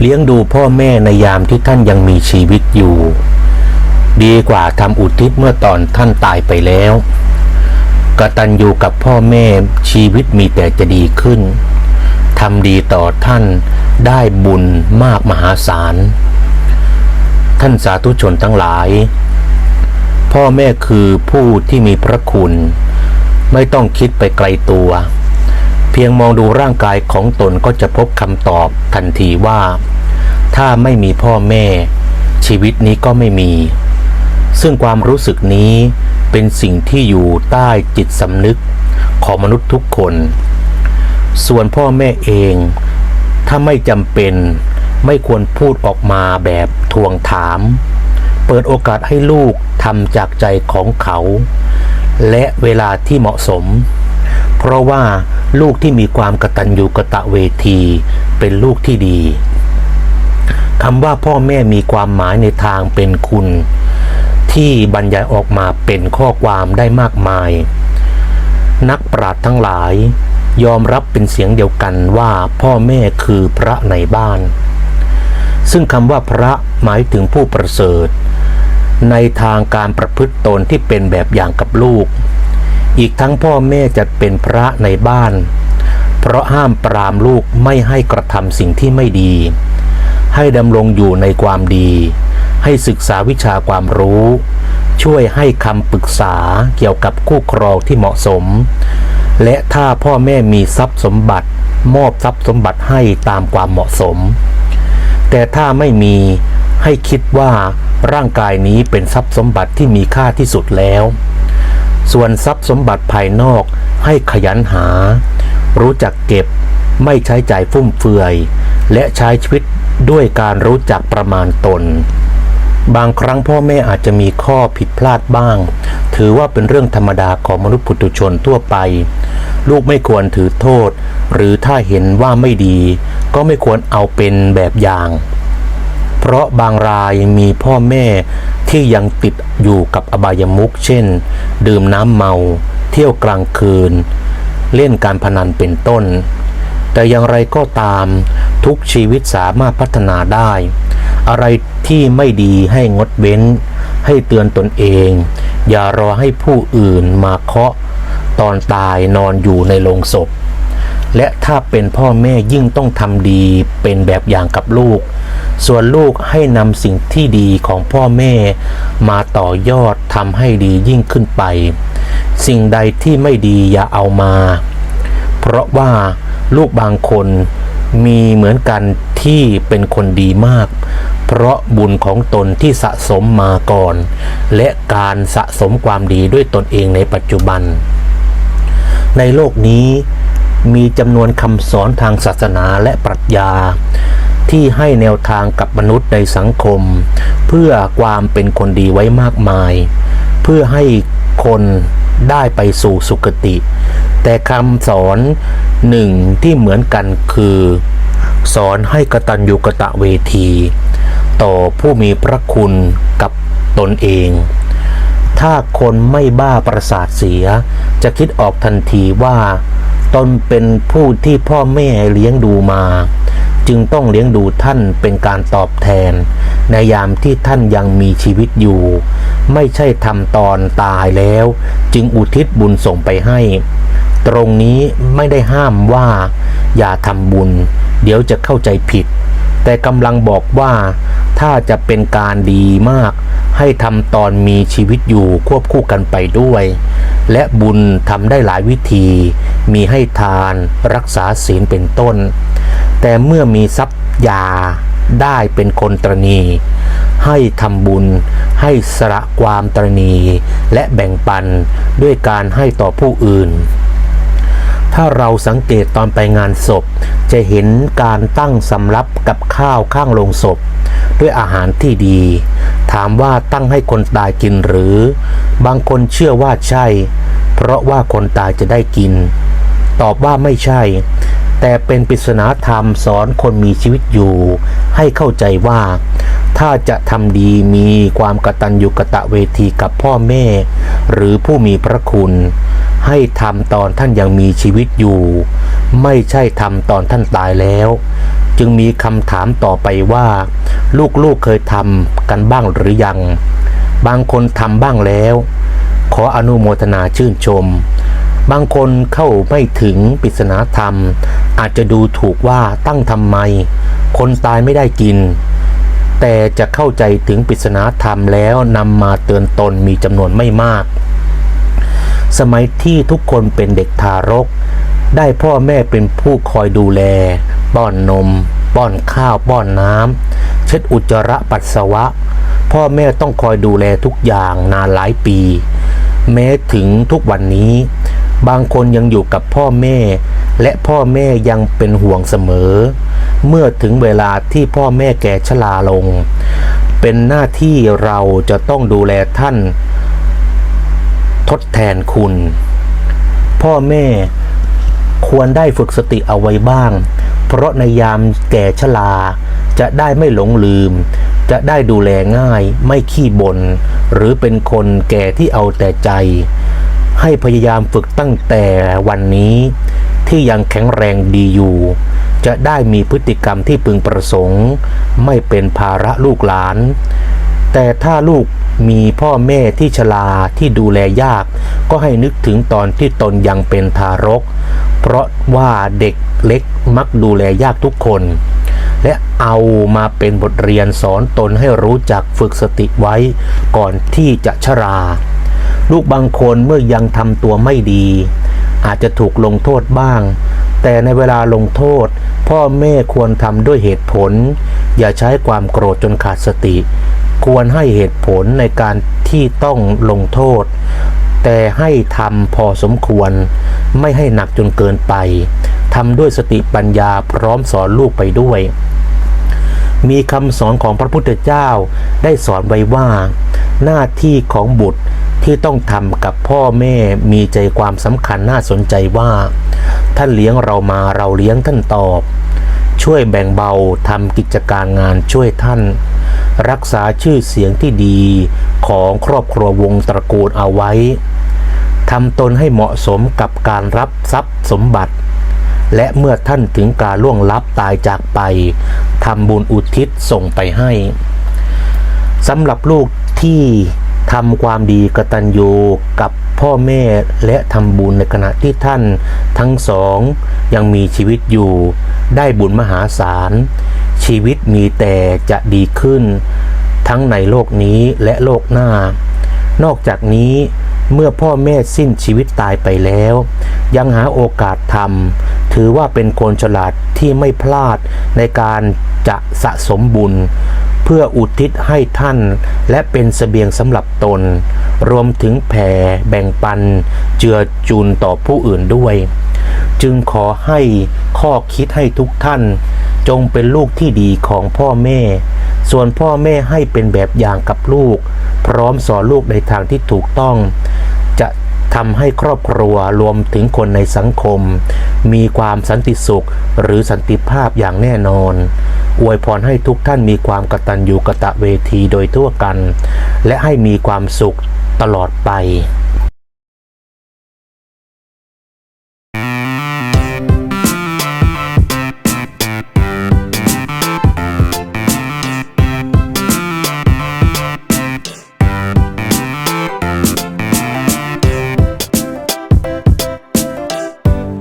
เลี้ยงดูพ่อแม่ในยามที่ท่านยังมีชีวิตอยู่ ดีกว่าทำอุทิศเมื่อตอนท่านตายไปแล้วกตัญญูกับพ่อแม่ชีวิตมีแต่จะดีขึ้นทำดีต่อท่านได้บุญมากมหาศาล ท่านสาธุชนทั้งหลาย พ่อแม่คือผู้ที่มีพระคุณ ไม่ต้องคิดไปไกลตัว พียงมองดูร่างกายของตนก็จะพบคำตอบทันทีว่า ถ้าไม่มีพ่อแม่ ชีวิตนี้ก็ไม่มี ซึ่งความรู้สึกนี้เป็นสิ่งที่อยู่ใต้จิตสำนึกของมนุษย์ทุกคน ส่วนพ่อแม่เอง ถ้าไม่จำเป็นไม่ควรพูดออกมาแบบทวงถาม เปิดโอกาสให้ลูกทำจากใจของเขา และเวลาที่เหมาะสม เพราะว่าลูกที่มีความกตัญญูกะตะเวที เป็นลูกที่ดีคำว่าพ่อแม่มีความหมายในทางเป็นคุณ ที่บรรยายออกมาเป็นข้อความได้มากมาย นักปราชญ์ทั้งหลาย ยอมรับเป็นเสียงเดียวกันว่าพ่อแม่คือพระในบ้าน ซึ่งคำว่าพระหมายถึงผู้ประเสริฐ ในทางการประพฤติตนที่เป็นแบบอย่างกับลูก อีกทั้งพ่อแม่จะเป็นพระในบ้าน เพราะห้ามปรามลูกไม่ให้กระทำสิ่งที่ไม่ดี ให้ดำรงอยู่ในความดี ให้ศึกษาวิชาความรู้ ช่วยให้คำปรึกษาเกี่ยวกับคู่ครองที่เหมาะสม และถ้าพ่อแม่มีทรัพย์สมบัติ มอบทรัพย์สมบัติให้ตามความเหมาะสม แต่ถ้าไม่มีให้คิดว่าร่างกายนี้เป็นทรัพย์สมบัติที่มีค่าที่สุดแล้ว ส่วนทรัพย์สมบัติภายนอกให้ขยันหา รู้จักเก็บไม่ใช้จ่ายฟุ่มเฟือย และใช้ชีวิตด้วยการรู้จักประมาณตน บางครั้งพ่อแม่อาจจะมีข้อผิดพลาดบ้าง ถือว่าเป็นเรื่องธรรมดาของมนุษย์ปุถุชนทั่วไป ลูกไม่ควรถือโทษ หรือถ้าเห็นว่าไม่ดี ก็ไม่ควรเอาเป็นแบบอย่าง เพราะบางรายมีพ่อแม่ ที่ยังติดอยู่กับอบายมุขเช่น ดื่มน้ำเมา เที่ยวกลางคืน เล่นการพนันเป็นต้น แต่อย่างไรก็ตาม ทุกชีวิตสามารถพัฒนาได้ อะไรที่ไม่ดีให้งดเว้น ให้เตือนตนเอง อย่ารอให้ผู้อื่นมาเคาะ ตอนตายนอนอยู่ในโลงศพ และถ้าเป็นพ่อแม่ยิ่งต้องทำดีเป็นแบบอย่างกับลูก ส่วนลูกให้นำสิ่งที่ดีของพ่อแม่ มาต่อยอดทำให้ดียิ่งขึ้นไป สิ่งใดที่ไม่ดีอย่าเอามา เพราะว่าลูกบางคนมีเหมือนกันที่เป็นคนดีมาก เพราะบุญของตนที่สะสมมาก่อน และการสะสมความดีด้วยตนเองในปัจจุบัน ในโลกนี้ มีจำนวนคำสอนทางศาสนาและปรัชญา ที่ให้แนวทางกับมนุษย์ในสังคม เพื่อความเป็นคนดีไว้มากมาย เพื่อให้คนได้ไปสู่สุคติ แต่คำสอนหนึ่งที่เหมือนกันคือ สอนให้กตัญญูกะตะเวที ต่อผู้มีพระคุณกับตนเอง ถ้าคนไม่บ้าประสาทเสีย จะคิดออกทันทีว่า ตนเป็นผู้ที่พ่อแม่เลี้ยงดูมา จึงต้องเลี้ยงดูท่านเป็นการตอบแทน ในยามที่ท่านยังมีชีวิตอยู่ ไม่ใช่ทำตอนตายแล้ว จึงอุทิศบุญส่งไปให้ ตรงนี้ไม่ได้ห้ามว่า อย่าทำบุญ เดี๋ยวจะเข้าใจผิด แต่กำลังบอกว่าถ้าจะเป็นการดีมาก ให้ทำตอนมีชีวิตอยู่ควบคู่กันไปด้วย และบุญทำได้หลายวิธี มีให้ทานรักษาศีลเป็นต้น แต่เมื่อมีทรัพยาได้เป็นคนตรณี ให้ทำบุญ ให้สละความตรณี และแบ่งปันด้วยการให้ต่อผู้อื่น ถ้าเราสังเกตตอนไปงานศพ จะเห็นการตั้งสำรับกับข้าวข้างโลงศพ ด้วยอาหารที่ดี ถามว่าตั้งให้คนตายกินหรือ บางคนเชื่อว่าใช่ เพราะว่าคนตายจะได้กิน ตอบว่าไม่ใช่ แต่เป็นปริศนาธรรมสอนคนมีชีวิตอยู่ ให้เข้าใจว่าถ้าจะทำดีมีความกตัญญูกะตะเวทีกับพ่อแม่ หรือผู้มีพระคุณ ให้ทำตอนท่านยังมีชีวิตอยู่ ไม่ใช่ทำตอนท่านตายแล้ว จึงมีคำถามต่อไปว่า ลูกๆเคยทำกันบ้างหรือยัง บางคนทำบ้างแล้ว ขออนุโมทนาชื่นชม บางคนเข้าไม่ถึงปริศนาธรรม อาจจะดูถูกว่าตั้งทำไม คนตายไม่ได้กิน แต่จะเข้าใจถึงปริศนาธรรมแล้วนำมาเตือนตนมีจำนวนไม่มาก สมัยที่ทุกคนเป็นเด็กทารก ได้พ่อแม่เป็นผู้คอยดูแล ป้อนนม ป้อนข้าว ป้อนน้ำ เช็ดอุจจาระปัสสาวะ พ่อแม่ต้องคอยดูแลทุกอย่างนานหลายปี แม้ถึงทุกวันนี้ บางคนยังอยู่กับพ่อแม่ และพ่อแม่ยังเป็นห่วงเสมอ เมื่อถึงเวลาที่พ่อแม่แก่ชราลง เป็นหน้าที่เราจะต้องดูแลท่าน ทดแทนคุณ พ่อแม่ควรได้ฝึกสติเอาไว้บ้าง เพราะในยามแก่ชราจะได้ไม่หลงลืม จะได้ดูแลง่ายไม่ขี้บน่นหรือเป็นคนแก่ที่เอาแต่ใจ ให้พยายามฝึกตั้งแต่วันนี้ ที่ยังแข็งแรงดีอยู่ จะได้มีพฤติกรรมที่พึงประสงค์ ไม่เป็นภาระลูกหลาน แต่ถ้าลูกมีพ่อแม่ที่ชราที่ดูแลยาก ก็ให้นึกถึงตอนที่ตนยังเป็นทารก เพราะว่าเด็กเล็กมักดูแลยากทุกคน และเอามาเป็นบทเรียนสอนตนให้รู้จักฝึกสติไว้ก่อนที่จะชรา ลูกบางคนเมื่อยังทำตัวไม่ดี อาจจะถูกลงโทษบ้าง แต่ในเวลาลงโทษ พ่อแม่ควรทำด้วยเหตุผล อย่าใช้ความโกรธจนขาดสติ ควรให้เหตุผลในการที่ต้องลงโทษ แต่ให้ทำพอสมควร ไม่ให้หนักจนเกินไปทำด้วยสติปัญญาพร้อมสอนลูกไปด้วย มีคำสอนของพระพุทธเจ้าได้สอนไว้ว่า หน้าที่ของบุตรที่ต้องทำกับพ่อแม่มีใจความสำคัญน่าสนใจว่า ท่านเลี้ยงเรามาเราเลี้ยงท่านตอบ ช่วยแบ่งเบาทำกิจการงานช่วยท่าน รักษาชื่อเสียงที่ดีของครอบครัววงตระกูลเอาไว้ทำตนให้เหมาะสมกับการรับทรัพย์สมบัติ และเมื่อท่านถึงการล่วงลับตายจากไปทำบุญอุทิศส่งไปให้สำหรับลูกที่ ทำความดีกตัญญูกับพ่อแม่และทำบุญในขณะที่ท่านทั้งสองยังมีชีวิตอยู่ ได้บุญมหาศาล ชีวิตมีแต่จะดีขึ้น ทั้งในโลกนี้และโลกหน้า นอกจากนี้เมื่อพ่อแม่สิ้นชีวิตตายไปแล้ว ยังหาโอกาสทำถือว่าเป็นคนฉลาดที่ไม่พลาดในการจะสะสมบุญ เพื่ออุทิศให้ท่านและเป็นเสบียงสำหรับตน รวมถึงแผ่แบ่งปัน เจือจุนต่อผู้อื่นด้วย จึงขอให้ข้อคิดให้ทุกท่าน จงเป็นลูกที่ดีของพ่อแม่ ส่วนพ่อแม่ให้เป็นแบบอย่างกับลูก พร้อมสอนลูกในทางที่ถูกต้อง จะทำให้ครอบครัวรวมถึงคนในสังคม มีความสันติสุขหรือสันติภาพอย่างแน่นอน อวยพรให้ทุกท่านมีความกตัญญูกะตะเวทีโดยทั่วกัน และให้มีความสุขตลอดไป